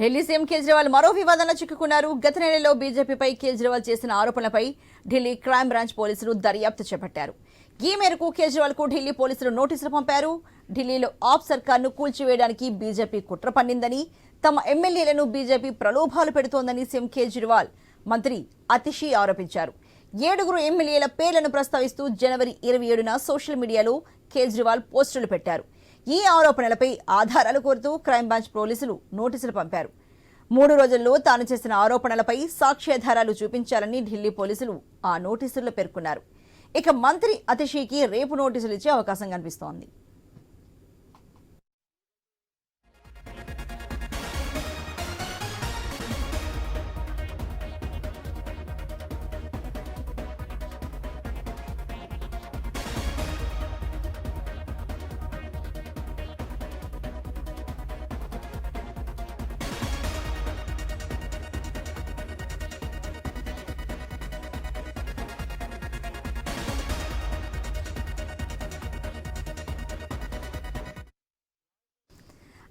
Delhi CM Kejriwal మరో వివాదంలో చిక్కుకున్నారు. గత నెలలో బీజేపీపై కేజ్రీవాల్ చేసిన ఆరోపణలపై ఢిల్లీ క్రైమ్ బ్రాంచ్ పోలీసులు దర్యాప్తు చేపట్టారు. ఈ మేరకు కేజ్రీవాల్కు ఢిల్లీ పోలీసులు నోటీసులు పంపారు. ఢిల్లీలో ఆప్ సర్కార్ను కూల్చివేయడానికి బీజేపీ కుట్ర పన్నిందని తమ ఎమ్మెల్యేలను బీజేపీ ప్రలోభాలు పెడుతోందని సీఎం కేజ్రీవాల్ మంత్రి అతిషి ఆరోపించారు. ఏడుగురు ఎమ్మెల్యేల పేర్లను ప్రస్తావిస్తూ జనవరి ఇరవై ఏడున సోషల్ మీడియాలో కేజ్రీవాల్ పోస్టులు పెట్టారు. ఈ ఆరోపణలపై ఆధారాలు కోరుతూ క్రైమ్ బ్రాంచ్ పోలీసులు నోటీసులు పంపారు. మూడు రోజుల్లో తాను చేసిన ఆరోపణలపై సాక్ష్యాధారాలు చూపించాలని ఢిల్లీ పోలీసులు ఆ నోటీసుల్లో పేర్కొన్నారు. ఇక మంత్రి అతిషికి రేపు నోటీసులు ఇచ్చే అవకాశం కనిపిస్తోంది.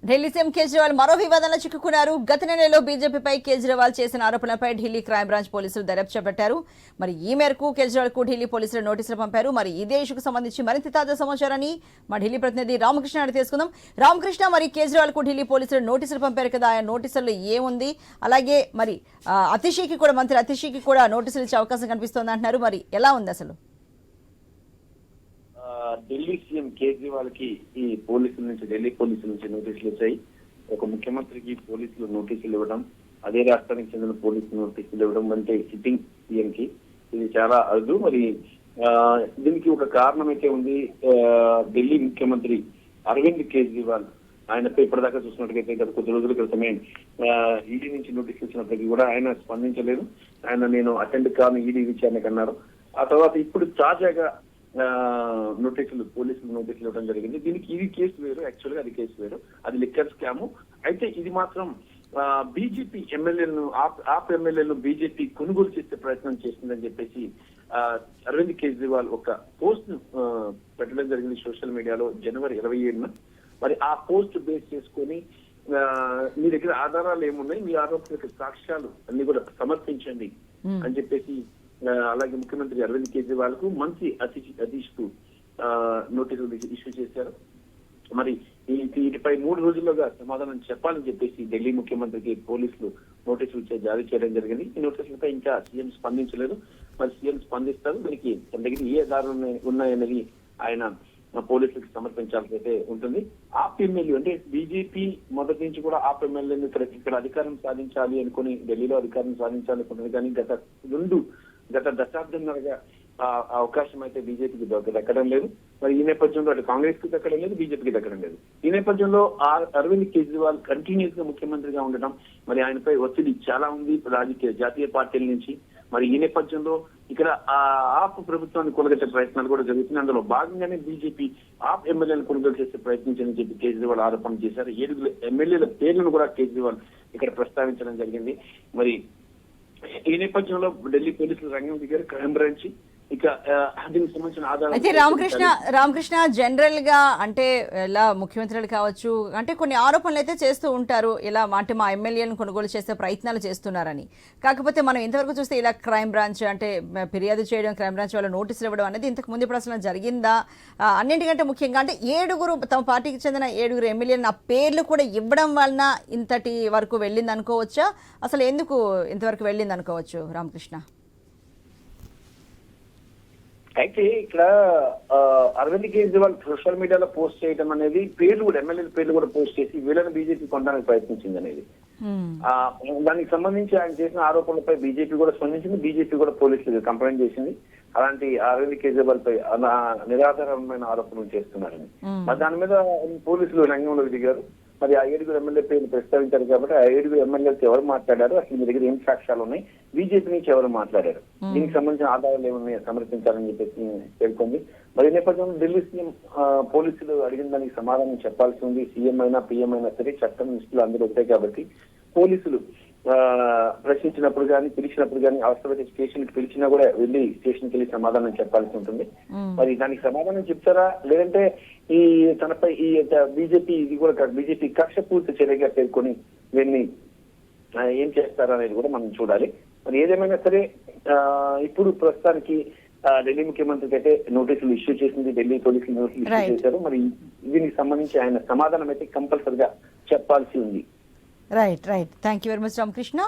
ఢిల్లీ సీఎం కేజ్రీవాల్ మరో వివాదంలో చిక్కుకున్నారు. గత నెలలో బీజేపీపై కేజ్రీవాల్ చేసిన ఆరోపణలపై ఢిల్లీ క్రైమ్ బ్రాంచ్ పోలీసులు దర్యాప్తు చేపట్టారు. మరి ఈ మేరకు కేజ్రీవాల్కు ఢిల్లీ పోలీసులు నోటీసులు పంపారు. మరి ఇదే ఇష్యూకు సంబంధించి మరింత తాజా సమాచారాన్ని మా ఢిల్లీ ప్రతినిధి రామకృష్ణ అడిగి తీసుకుందాం రామకృష్ణ మరి కేజ్రీవాల్కు ఢిల్లీ పోలీసులు నోటీసులు పంపారు కదా ఆ నోటీసుల్లో ఏముంది? అలాగే మరి అతిషికి కూడా మంత్రి అతిషికి కూడా నోటీసులు ఇచ్చే అవకాశం కనిపిస్తోంది అంటున్నారు. మరి ఎలా ఉంది అసలు? ఢిల్లీ సీఎం కేజ్రీవాల్కి ఈ పోలీసుల నుంచి ఢిల్లీ పోలీసుల నుంచి నోటీసులు వచ్చాయి. ఒక ముఖ్యమంత్రికి పోలీసులు నోటీసులు ఇవ్వడం అదే రాష్ట్రానికి చెందిన పోలీసులు నోటీసులు ఇవ్వడం అంటే సిట్టింగ్ సీఎం కి ఇది చాలా అరుదు. మరి ఆ, దీనికి ఒక కారణం అయితే ఉంది ఆ, ఢిల్లీ ముఖ్యమంత్రి అరవింద్ కేజ్రీవాల్. ఆయనపై ఇప్పటిదాకా చూసినట్టుగైతే గత కొద్ది రోజుల క్రితమే ఈడీ నుంచి నోటీసులు వచ్చినప్పటికీ కూడా ఆయన స్పందించలేదు. ఆయన నేను అటెండ్ కాను ఈడీ విచారణకు అన్నారు ఆ తర్వాత ఇప్పుడు తాజాగా నోటీసులు పోలీసులు నోటీసులు ఇవ్వడం జరిగింది. దీనికి ఇది కేసు వేరు యాక్చువల్గా అది కేసు వేరు. అది లిక్కర్ స్కామ్. అయితే ఇది మాత్రం బీజేపీ ఎమ్మెల్యేలను ఆప్ ఎమ్మెల్యేలను బీజేపీ కొనుగోలు చేసే ప్రయత్నం చేస్తుందని చెప్పేసి అరవింద్ కేజ్రీవాల్ ఒక పోస్ట్ పెట్టడం జరిగింది సోషల్ మీడియాలో జనవరి ఇరవై ఏడున. మరి ఆ పోస్ట్ బేస్ చేసుకొని మీ దగ్గర ఆధారాలు ఏమున్నాయి? మీ ఆరోపణలకు సాక్ష్యాలు అన్ని కూడా సమర్పించండి అని చెప్పేసి అలాగే ముఖ్యమంత్రి అరవింద్ కేజ్రీవాల్కు మంత్రి అతిథి అతీష్కు ఆ, నోటీసులు ఇష్యూ చేశారు. మరి వీటిపై మూడు రోజుల్లోగా సమాధానం చెప్పాలని చెప్పేసి ఢిల్లీ ముఖ్యమంత్రికి పోలీసులు నోటీసులు జారీ చేయడం జరిగింది. ఈ నోటీసులపై ఇంకా సీఎం స్పందించలేదు. మరి సీఎం స్పందిస్తారు. దీనికి తన దగ్గర ఏ ఆధారాలు ఉన్నాయనేది ఆయన పోలీసులకు సమర్పించాల్సి అయితే ఉంటుంది. ఆప్ ఎమ్మెల్యే అంటే బీజేపీ మొదటి నుంచి కూడా ఆప్ ఎమ్మెల్యేని ఇక్కడ ఇక్కడ అధికారం సాధించాలి అనుకుని ఢిల్లీలో అధికారం సాధించాలనుకుంటుంది. కానీ గత రెండు గత దశాబ్దంన్నరగా ఆ ఆ అవకాశం అయితే బీజేపీకి దక్కడం లేదు. మరి ఈ నేపథ్యంలో అటు కాంగ్రెస్కి దక్కడం లేదు బీజేపీకి దక్కడం లేదు. ఈ నేపథ్యంలో ఆ అరవింద్ కేజ్రీవాల్ కంటిన్యూస్గా ముఖ్యమంత్రిగా ఉండడం మరి ఆయనపై ఒత్తిడి చాలా ఉంది రాజకీయ జాతీయ పార్టీల నుంచి. మరి ఈ నేపథ్యంలో ఇక్కడ ఆ ఆప్ ప్రభుత్వాన్ని కొనగట్టే ప్రయత్నాలు కూడా జరుగుతున్నాయి. అందులో భాగంగానే బీజేపీ ఆప్ ఎమ్మెల్యేలను కొనుగోలు చేసే ప్రయత్నించని చెప్పి కేజ్రీవాల్ ఆరోపణ చేశారు. ఏడుగురు ఎమ్మెల్యేల పేర్లను కూడా కేజ్రీవాల్ ఇక్కడ ప్రస్తావించడం జరిగింది. మరి ఈ నేపథ్యంలో ఢిల్లీ పోలీసులు రంగం దిగారు క్రైమ్ బ్రాంచ్ ఇక ఆ, దీనికి సంబంధించిన ఆధారాలు అయితే రామకృష్ణ రామకృష్ణ జనరల్గా అంటే ఇలా ముఖ్యమంత్రులు కావచ్చు అంటే కొన్ని ఆరోపణలు అయితే చేస్తూ ఉంటారు. ఇలా అంటే మా ఎమ్మెల్యేలను కొనుగోలు చేసే ప్రయత్నాలు చేస్తున్నారని. కాకపోతే మనం ఇంతవరకు చూస్తే ఇలా క్రైమ్ బ్రాంచ్ అంటే ఫిర్యాదు చేయడం క్రైమ్ బ్రాంచ్ వాళ్ళ నోటీసులు ఇవ్వడం అనేది ఇంతకు ముందు ఇప్పుడు అసలు జరిగిందా అన్నింటికంటే ముఖ్యంగా అంటే ఏడుగురు తమ పార్టీకి చెందిన ఏడుగురు ఎమ్మెల్యేలను ఆ పేర్లు కూడా ఇవ్వడం వలన ఇంతటి వరకు వెళ్ళింది అనుకోవచ్చా అసలు ఎందుకు ఇంతవరకు వెళ్ళింది అనుకోవచ్చు రామకృష్ణ? అయితే ఇక్కడ ఆ, అరవింద్ కేజ్రీవాల్ సోషల్ మీడియాలో పోస్ట్ చేయడం అనేది పేర్లు కూడా ఎమ్మెల్యేల పేర్లు కూడా పోస్ట్ చేసి వీళ్ళని బీజేపీ కొనడానికి ప్రయత్నించింది అనేది. దానికి సంబంధించి ఆయన చేసిన ఆరోపణలపై బీజేపీ కూడా స్పందించింది బీజేపీ కూడా పోలీసులు కంప్లైంట్ చేసింది. అలాంటి అరవింద్ కేజ్రీవాల్ పై నిరాధారమైన ఆరోపణలు చేస్తున్నారని. మరి దాని మీద పోలీసులు రంగంలోకి దిగారు. మరి ఆ ఏడుగురు ఎమ్మెల్యే పేర్లు ప్రస్తావించారు కాబట్టి ఆ ఏడుగురు ఎమ్మెల్యేలతో ఎవరు మాట్లాడారు? అసలు మీ దగ్గర ఏం సాక్ష్యాలు ఉన్నాయి? బీజేపీ నుంచి ఎవరు మాట్లాడారు? దీనికి సంబంధించిన ఆధారాలు ఏమన్నాయి? సమర్పించాలని చెప్పేసి పేర్కొంది. మరి నేపథ్యంలో ఢిల్లీ సీఎం పోలీసులు అడిగిన దానికి సమాధానం చెప్పాల్సి ఉంది. సీఎం అయినా పీఎం అయినా సరే చట్టం నిష్ఠలు అందరూ ఒకటే కాబట్టి పోలీసులు ఆ, ప్రశ్నించినప్పుడు కానీ పిలిచినప్పుడు కానీ అవసరమైతే స్టేషన్కి పిలిచినా కూడా వెళ్ళి స్టేషన్కి వెళ్ళి సమాధానం చెప్పాల్సి ఉంటుంది. మరి దానికి సమాధానం చెప్తారా? లేదంటే ఈ తనపై ఈ బీజేపీ ఇది కూడా బీజేపీ కక్ష పూర్తి చర్యగా పేర్కొని ఆ, ఏం చేస్తారు అనేది కూడా మనం చూడాలి. మరి ఏదేమైనా సరే ఇప్పుడు ప్రస్తుతానికి ఢిల్లీ ముఖ్యమంత్రికి అయితే నోటీసులు ఇష్యూ చేసింది ఢిల్లీ పోలీసులు నోటీసులు ఇష్యూ. చేశారు. మరి దీనికి సంబంధించి ఆయన సమాధానం అయితే కంపల్సరిగా చెప్పాల్సి ఉంది. Right right thank you very much Ramakrishna